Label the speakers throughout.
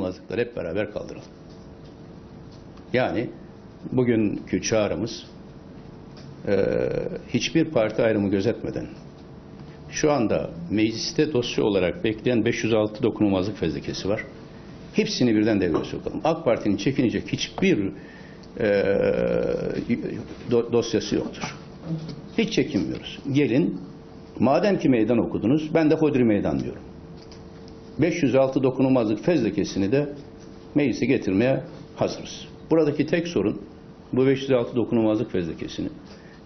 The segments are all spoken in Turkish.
Speaker 1: dokunulmazlıkları hep beraber kaldıralım. Yani bugünkü çağrımız eee, hiçbir parti ayrımı gözetmeden şu anda mecliste dosya olarak bekleyen 506 dokunulmazlık fezlekesi var. Hepsini birden devreye sokalım. AK Parti'nin çekinecek hiçbir eee, do- dosyası yoktur. Hiç çekinmiyoruz. Gelin, madem ki meydan okudunuz, ben de hodri meydan diyorum. 506 dokunulmazlık fezlekesini de meclise getirmeye hazırız. Buradaki tek sorun bu 506 dokunulmazlık fezlekesini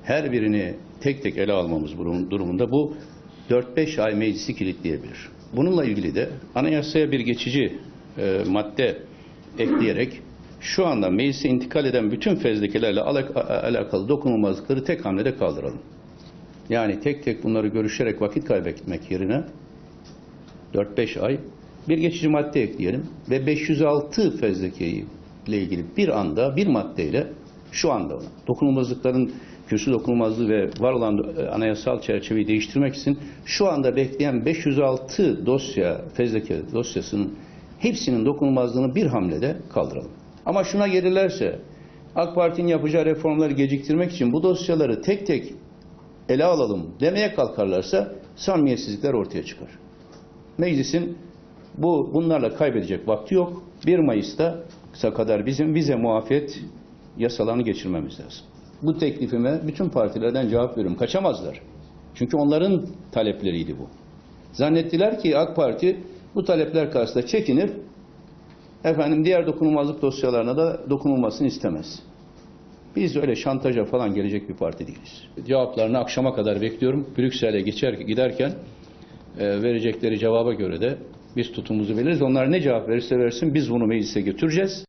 Speaker 1: her birini tek tek ele almamız durum- durumunda bu 4-5 ay meclisi kilitleyebilir. Bununla ilgili de anayasaya bir geçici e, madde ekleyerek şu anda meclise intikal eden bütün fezlekelerle alak- alakalı dokunulmazlıkları tek hamlede kaldıralım. Yani tek tek bunları görüşerek vakit kaybetmek yerine 4-5 ay bir geçici madde ekleyelim ve 506 fezlekeyi ile ilgili bir anda bir maddeyle şu anda dokunulmazlıkların kürsü dokunulmazlığı ve var olan e, anayasal çerçeveyi değiştirmek için şu anda bekleyen 506 dosya fezleke dosyasının hepsinin dokunulmazlığını bir hamlede kaldıralım. Ama şuna gelirlerse AK Parti'nin yapacağı reformları geciktirmek için bu dosyaları tek tek ele alalım demeye kalkarlarsa samimiyetsizlikler ortaya çıkar. Meclisin bu bunlarla kaybedecek vakti yok. 1 Mayıs'ta kadar bizim vize muafiyet yasalarını geçirmemiz lazım. Bu teklifime bütün partilerden cevap veriyorum. Kaçamazlar. Çünkü onların talepleriydi bu. Zannettiler ki AK Parti bu talepler karşısında çekinir. Efendim diğer dokunulmazlık dosyalarına da dokunulmasını istemez. Biz öyle şantaja falan gelecek bir parti değiliz. Cevaplarını akşama kadar bekliyorum. Brüksel'e geçer giderken verecekleri cevaba göre de biz tutumuzu veririz. Onlar ne cevap verirse versin biz bunu meclise götüreceğiz.